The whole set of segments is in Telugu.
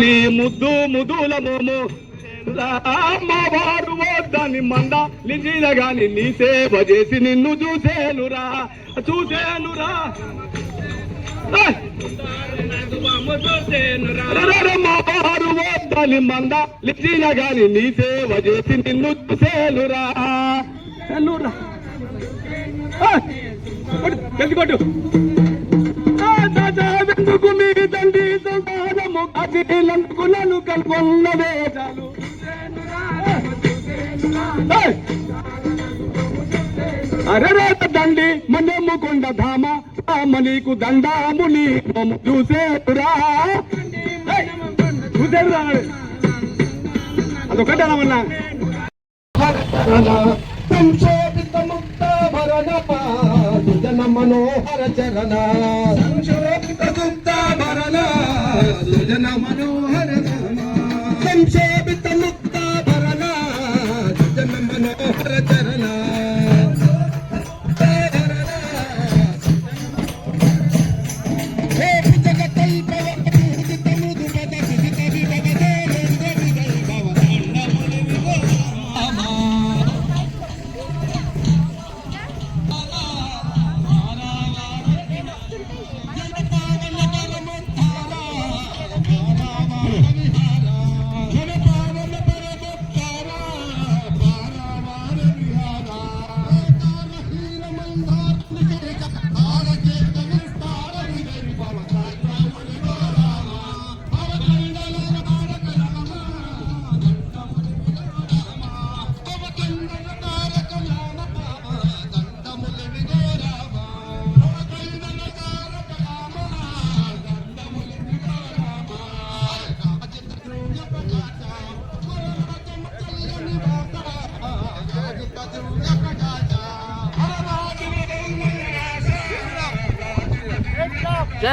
నీ ముద్దు ముదుల మోము అమ్మవారు వద్దని మంద లిజిన నీ సేవ చేసి నిన్ను చూసేనురా చూసేనురా ఏయ్! అమ్మవారు వద్దని మంద లిజిన గాని నీ సేవ చేసి నిన్ను చూసేనురా ఎల్లురా తెలుసుకోట్టు ఎందుకు మీ తండ్రి సంతానము అతిథులందుకు నన్ను కల్పొన్న వేదాలు ఏయ్! అరరేత దండి కొండ ధామ రామ నీకు దండాము నీ చూసేరా ఏయ్! చూసేరు రాడు సంశోభిత ముక్త భరణ సుజన మనోహర చరణ. సంశోభిత మనోహర చరణ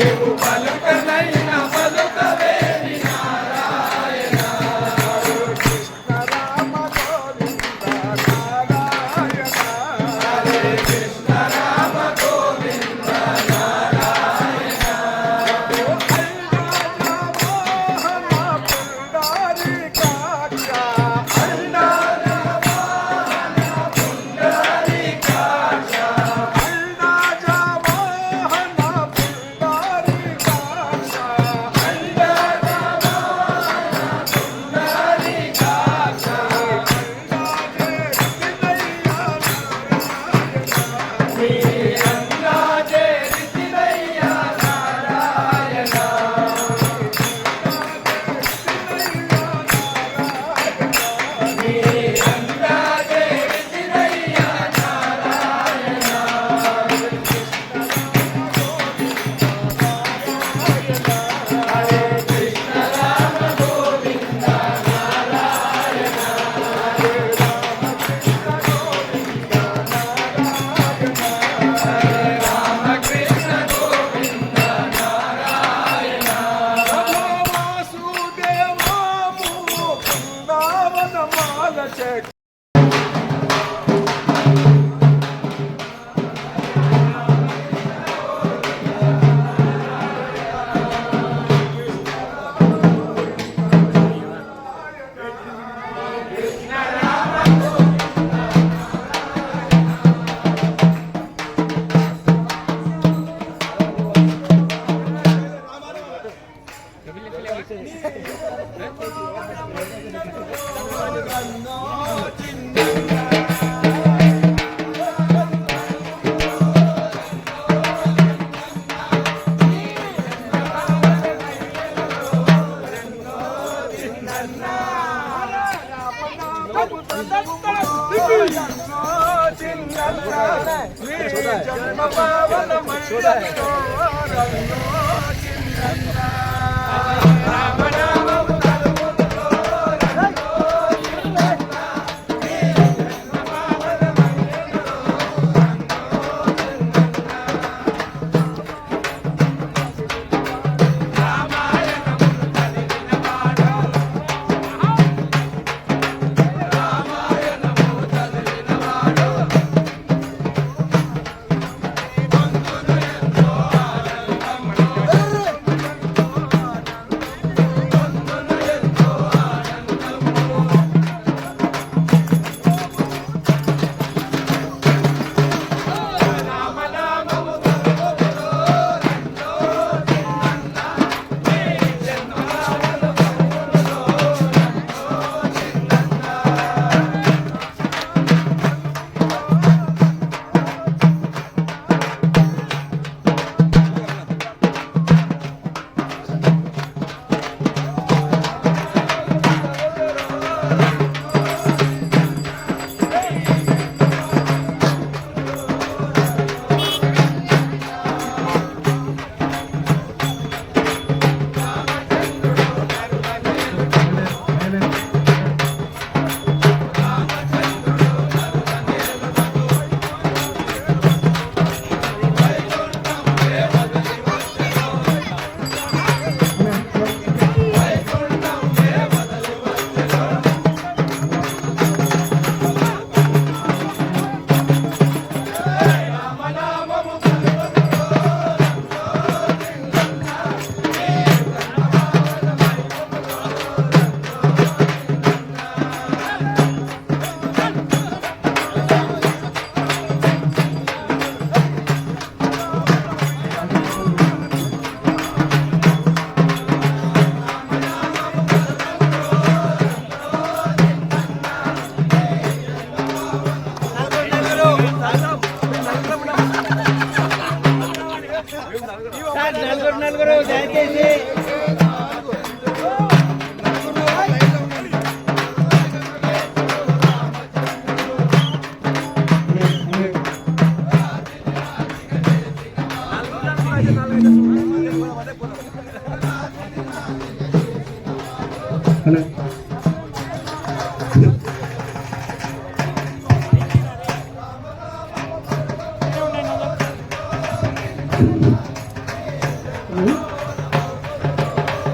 దేవు పలుక Não,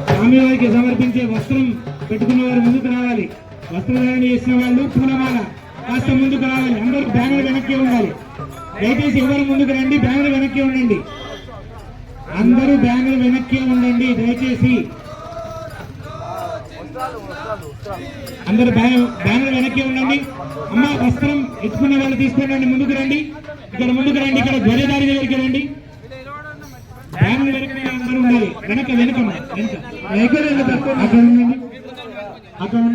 స్వామివారికి సమర్పించే వస్త్రం పెట్టుకున్న వారు ముందుకు రావాలి. వస్త్రధారణ చేసిన వాళ్ళు పూలమాల కాస్త ముందుకు రావాలి. అందరూ బ్యాగులు వెనక్కి ఉండాలి. దయచేసి ఎవరు ముందుకు రండి బ్యాగులు వెనక్కి ఉండండి. అందరూ బ్యాగులు వెనక్కి ఉండండి దయచేసి. అందరూ బ్యానర్ వెనక్కి ఉండండి. అమ్మ వస్త్రం ఎత్తుకున్న వాళ్ళు తీసుకోండి ముందుకు రండి. ఇక్కడ ముందుకు రండి ఇక్కడ ధ్వజదారి దగ్గరికి రండి. బ్యాగులు వెనకనే అందరూ ఉండాలి వెనక వెనుక వెనక. అక్కడ ఉండండి. అక్కడ ఉండండి.